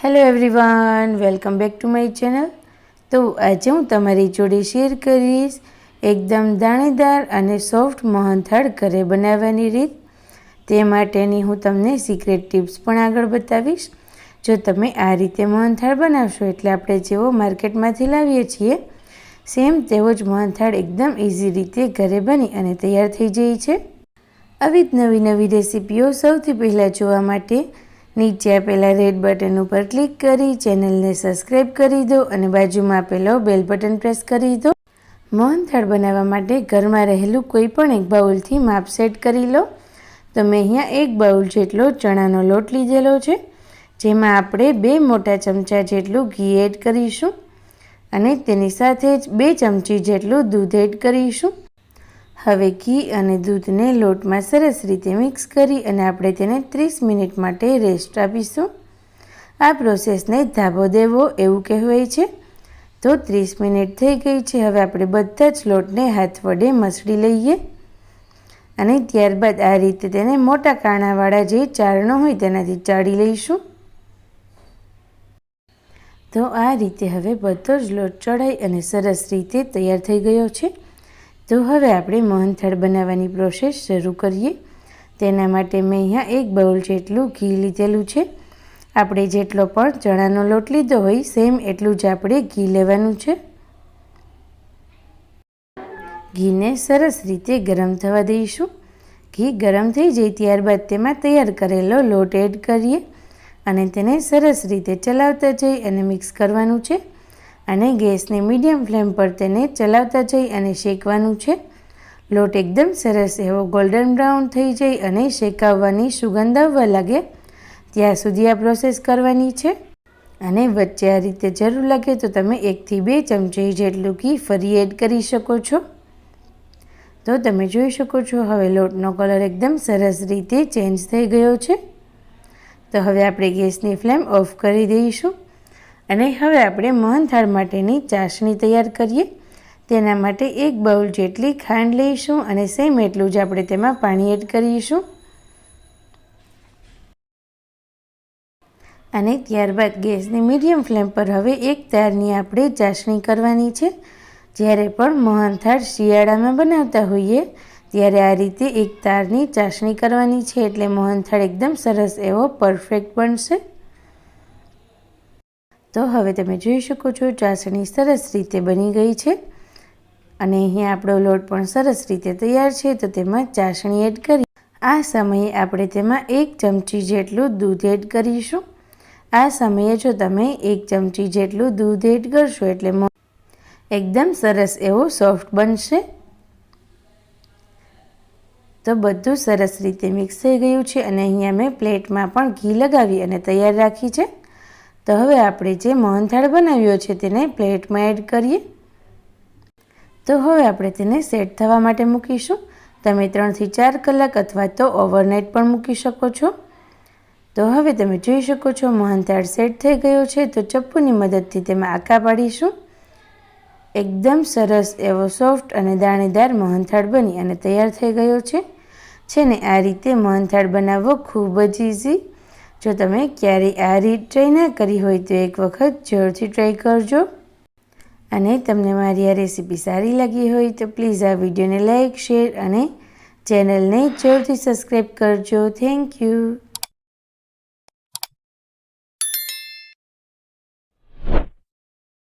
Hello everyone welcome back to my channel તો આજે હું તમારી જોડે શેર કરીશ એકદમ દાણેદાર અને સોફ્ટ મોહનથાળ ઘરે બનાવવાની રીત. તે માટેની હું તમને સિક્રેટ ટિપ્સ પણ આગળ બતાવીશ. જો તમે આ રીતે મોહનથાળ બનાવશો, એટલે આપણે જેવો માર્કેટમાંથી લાવીએ છીએ સેમ તેવો જ મોહનથાળ એકદમ ઇઝી રીતે ઘરે બની અને તૈયાર થઈ જાય છે. આવી જ નવી નવી રેસીપીઓ સૌથી પહેલાં જોવા માટે નીચે આપેલા રેડ બટન ઉપર ક્લિક કરી ચેનલને સબસ્ક્રાઈબ કરી દો અને બાજુમાં આપેલો બેલ બટન પ્રેસ કરી દો. મોહનથાળ બનાવવા માટે ઘરમાં રહેલું કોઈ પણ એક બાઉલથી માપ સેટ કરી લો. તો મેં અહીંયા એક બાઉલ જેટલો ચણાનો લોટ લીધેલો છે, જેમાં આપણે બે મોટા ચમચા જેટલું ઘી એડ કરીશું અને તેની સાથે જ બે ચમચી જેટલું દૂધ એડ કરીશું. હવે ઘી અને દૂધને લોટમાં સરસ રીતે મિક્સ કરી અને આપણે તેને ત્રીસ મિનિટ માટે રેસ્ટ આપીશું. આ પ્રોસેસને ધાબો દેવો એવું કહેવાય છે. તો ત્રીસ મિનિટ થઈ ગઈ છે. હવે આપણે બધા જ લોટને હાથ વડે મસળી લઈએ. અને ત્યારબાદ આ રીતે તેને મોટા કાણાવાળા જે ચારણો હોય તેનાથી ચાળી લઈશું. તો આ રીતે હવે બધો જ લોટ ચડાઈ અને સરસ રીતે તૈયાર થઈ ગયો છે. તો હવે આપણે મોહનથાળ બનાવવાની પ્રોસેસ શરૂ કરીએ. તેના માટે મેં અહીંયા એક બાઉલ જેટલું ઘી લીધેલું છે. આપણે જેટલો પણ ચણાનો લોટ લીધો હોય સેમ એટલું જ આપણે ઘી લેવાનું છે. ઘીને સરસ રીતે ગરમ થવા દઈશું. ઘી ગરમ થઈ જાય ત્યારબાદ તેમાં તૈયાર કરેલો લોટ એડ કરીએ અને તેને સરસ રીતે ચલાવતા જઈ અને મિક્સ કરવાનું છે. અને ગેસને મીડિયમ ફ્લેમ પર તેને ચલાવતા જઈ અને શેકવાનું છે. લોટ એકદમ સરસ એવો ગોલ્ડન બ્રાઉન થઈ જાય અને શેકાવવાની સુગંધ આવવા લાગે. ત્યાં સુધી આ પ્રોસેસ કરવાની છે. અને વચ્ચે આ રીતે જરૂર લાગે તો તમે એકથી બે ચમચી જેટલું ઘી ફરી એડ કરી શકો છો. તો તમે જોઈ શકો છો, હવે લોટનો કલર એકદમ સરસ રીતે ચેન્જ થઈ ગયો છે. તો હવે આપણે ગેસની ફ્લેમ ઓફ કરી દઈશું. અને હવે આપણે મોહનથાળ માટેની ચાસણી તૈયાર કરીએ. તેના માટે એક બાઉલ જેટલી ખાંડ લઈશું અને સેમ એટલું જ આપણે તેમાં પાણી એડ કરીશું. અને ત્યારબાદ ગેસની મીડિયમ ફ્લેમ પર હવે એક તારની આપણે ચાસણી કરવાની છે. જ્યારે પણ મોહનથાળ શિયાળામાં બનાવતા હોઈએ, ત્યારે આ રીતે એક તારની ચાસણી કરવાની છે એટલે મોહનથાળ એકદમ સરસ એવો પરફેક્ટ બનશે. તો હવે તમે જોઈ શકો છો, ચાસણી સરસ રીતે બની ગઈ છે. અને અહીંયા આપણો લોટ પણ સરસ રીતે તૈયાર છે, તો તેમાં ચાસણી એડ કરી. આ સમયે આપણે તેમાં એક ચમચી જેટલું દૂધ એડ કરીશું. આ સમયે જો તમે એક ચમચી જેટલું દૂધ એડ કરશો, એટલે એકદમ સરસ એવો સોફ્ટ બનશે. તો બધું સરસ રીતે મિક્સ થઈ ગયું છે, અને અહીંયા મેં પ્લેટમાં પણ ઘી લગાવી અને તૈયાર રાખી છે. તો હવે આપણે જે મોહનથાળ બનાવ્યો છે તેને પ્લેટમાં એડ કરીએ. તો હવે આપણે તેને સેટ થવા માટે મૂકીશું. તમે ત્રણથી ચાર કલાક અથવા તો ઓવરનાઇટ પણ મૂકી શકો છો. તો હવે તમે જોઈ શકો છો મોહનથાળ સેટ થઈ ગયો છે, તો ચપ્પુની મદદથી તેમાં આકા પાડીશું. એકદમ સરસ એવો સોફ્ટ અને દાણેદાર મોહનથાળ બની અને તૈયાર થઈ ગયો છે. છે ને, આ રીતે મોહનથાળ બનાવવો ખૂબ જ ઇઝી જો તમે ક્યારેય આ રીત ટ્રાય ના કરી હોય તો એક વખત જરૂરથી ટ્રાય કરજો. અને તમને મારી આ રેસીપી સારી લાગી હોય તો પ્લીઝ આ વિડીયોને લાઇક શેર અને ચેનલને જરૂરથી સબસ્ક્રાઈબ કરજો. Thank you